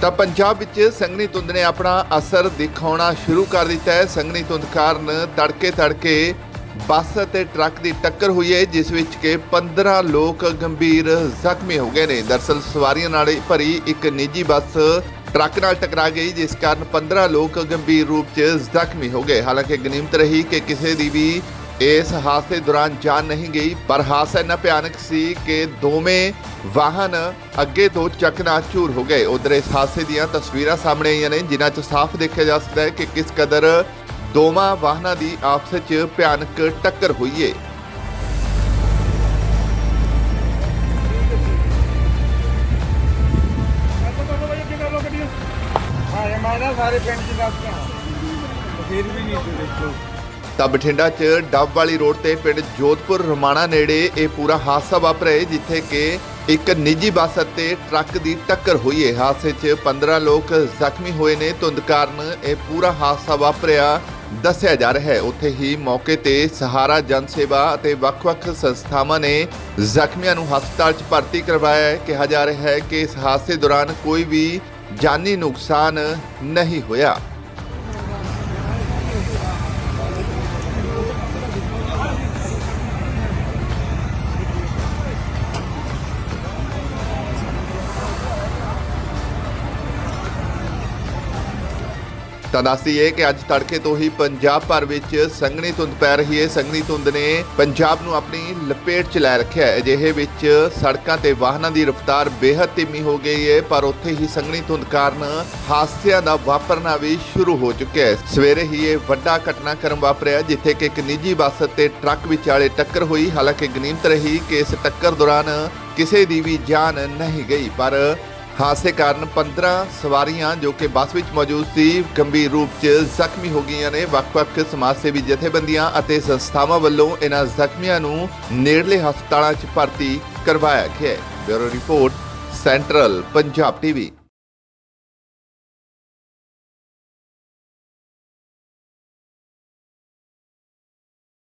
ਤਾਂ ਪੰਜਾਬ ਵਿੱਚ ਸੰਘਣੀ ਧੁੰਦ ਨੇ ਆਪਣਾ ਅਸਰ ਦਿਖਾਉਣਾ ਸ਼ੁਰੂ ਕਰ ਦਿੱਤਾ ਹੈ। ਸੰਘਣੀ ਧੁੰਦ ਕਾਰਨ ਤੜਕੇ ਤੜਕੇ ਬੱਸ ਅਤੇ ਟਰੱਕ ਦੀ ਟੱਕਰ ਹੋਈ ਹੈ, ਜਿਸ ਵਿੱਚ ਕਿ 15 ਲੋਕ ਗੰਭੀਰ ਜ਼ਖਮੀ ਹੋ ਗਏ ਨੇ। ਦਰਸਲ ਸਵਾਰੀਆਂ ਨਾਲ ਭਰੀ ਇੱਕ ਨਿੱਜੀ ਬੱਸ ਟਰੱਕ ਨਾਲ ਟਕਰਾ ਗਈ, ਜਿਸ ਕਾਰਨ 15 ਲੋਕ ਗੰਭੀਰ ਰੂਪ 'ਚ ਜ਼ਖਮੀ ਹੋ ਗਏ। ਹਾਲਾਂਕਿ ਗਨੀਮਤ ਰਹੀ ਕਿ ਕਿਸੇ ਦੀ ਵੀ ਇਸ ਹਾਦਸੇ ਦੌਰਾਨ ਜਾਨ ਨਹੀਂ ਗਈ, ਪਰ ਹਾਦਸਾ ਇੰਨਾ ਭਿਆਨਕ ਸੀ ਕਿ ਦੋਵੇਂ ਵਾਹਨ ਅੱਗੇ ਤੋਂ ਚਕਨਾਚੂਰ ਹੋ ਗਏ। ਉਧਰ ਇਸ ਹਾਦਸੇ ਦੀਆਂ ਤਸਵੀਰਾਂ ਸਾਹਮਣੇ ਆਈਆਂ ਨੇ, ਜਿਨ੍ਹਾਂ 'ਚ ਸਾਫ਼ ਦੇਖਿਆ ਜਾ ਸਕਦਾ ਹੈ ਕਿ ਕਿਸ ਕਦਰ ਦੋਵਾਂ ਵਾਹਨਾਂ ਦੀ ਆਪਸ 'ਚ ਭਿਆਨਕ ਟੱਕਰ ਹੋਈ ਹੈ ਸਾਰੇ ਪਿੰਡ ਚ ਦੱਸ ਕੇ ਫਿਰ ਵੀ ਨਹੀਂ ਦੇਖੋ। ਤਾਂ ਬਠਿੰਡਾ 'ਚ ਡੱਬ ਵਾਲੀ ਰੋਡ ਤੇ ਪਿੰਡ ਜੋਧਪੁਰ ਰਮਾਣਾ ਨੇੜੇ ਇਹ ਪੂਰਾ ਹਾਦਸਾ ਵਾਪਰਿਆ ਹੈ, ਜਿੱਥੇ ਕਿ ਇੱਕ ਨਿੱਜੀ ਬੱਸ ਅਤੇ ਟਰੱਕ ਦੀ ਟੱਕਰ ਹੋਈ ਹੈ। ਹਾਦਸੇ 'ਚ 15 ਲੋਕ ਜ਼ਖਮੀ ਹੋਏ ਨੇ। ਧੁੰਦ ਕਾਰਨ ਇਹ ਪੂਰਾ ਹਾਦਸਾ ਵਾਪਰਿਆ ਦੱਸਿਆ ਜਾ ਰਿਹਾ ਹੈ। ਉੱਥੇ ਹੀ ਮੌਕੇ ਤੇ ਸਹਾਰਾ ਜਨ ਸੇਵਾ ਅਤੇ ਵੱਖ-ਵੱਖ ਸੰਸਥਾਵਾਂ ਨੇ ਜ਼ਖਮੀਆਂ ਨੂੰ ਹਸਪਤਾਲ 'ਚ ਭਰਤੀ ਕਰਵਾਇਆ ਹੈ। ਕਿਹਾ ਜਾ ਰਿਹਾ ਹੈ ਕਿ ਇਸ ਹਾਦਸੇ ਦੌਰਾਨ ਕੋਈ ਵੀ ਜਾਨੀ ਨੁਕਸਾਨ ਨਹੀਂ ਹੋਇਆ। ਤਾਂ ਦੱਸਦੀਏ ਕਿ ਅੱਜ ਤੜਕੇ ਤੋਂ ਹੀ ਪੰਜਾਬ ਭਰ ਵਿੱਚ ਸੰਘਣੀ ਧੁੰਦ ਪੈ ਰਹੀ ਹੈ। ਸੰਘਣੀ ਧੁੰਦ ਨੇ ਪੰਜਾਬ ਨੂੰ ਆਪਣੀ ਲਪੇਟ 'ਚ ਲੈ ਰੱਖਿਆ ਹੈ। ਅਜਿਹੇ ਵਿੱਚ ਸੜਕਾਂ ਤੇ ਵਾਹਨਾਂ ਦੀ ਰਫ਼ਤਾਰ ਬੇਹੱਦ ਧੀਮੀ ਹੋ ਗਈ ਹੈ, ਪਰ ਉੱਥੇ ਹੀ ਸੰਘਣੀ ਧੁੰਦ ਕਾਰਨ ਹਾਦਸਿਆਂ ਦਾ ਵਾਪਰਨਾ ਵੀ ਸ਼ੁਰੂ ਹੋ ਚੁੱਕਿਆ ਹੈ। ਸਵੇਰੇ ਹੀ ਇਹ ਵੱਡਾ ਘਟਨਾਕ੍ਰਮ ਵਾਪਰਿਆ, ਜਿੱਥੇ ਕਿ ਇੱਕ ਨਿੱਜੀ ਬੱਸ ਤੇ ਟਰੱਕ ਵਿਚਾਲੇ ਟੱਕਰ ਹੋਈ। ਹਾਲਾਂਕਿ ਗਨੀਮਤ ਰਹੀ ਕਿ ਇਸ ਟੱਕਰ ਦੌਰਾਨ ਕਿਸੇ ਦੀ ਵੀ ਜਾਨ ਨਹੀਂ ਗਈ, ਪਰ ਹਾਦਸੇ ਕਾਰਨ 15 ਸਵਾਰੀਆਂ ਜੋ ਕਿ ਬੱਸ ਵਿੱਚ ਮੌਜੂਦ ਸੀ, ਗੰਭੀਰ ਰੂਪ 'ਚ ਜ਼ਖਮੀ ਹੋ ਗਈਆਂ ਨੇ। ਵੱਖ-ਵੱਖ ਸਮਾਜ ਸੇਵੀ ਜਥੇਬੰਦੀਆਂ ਅਤੇ ਸੰਸਥਾਵਾਂ ਵੱਲੋਂ ਇਹਨਾਂ ਜ਼ਖਮੀਆਂ ਨੂੰ ਨੇੜਲੇ ਹਸਪਤਾਲਾਂ 'ਚ ਭਰਤੀ ਕਰਵਾਇਆ ਗਿਆ ਹੈ। Bureau report, central Punjab TV.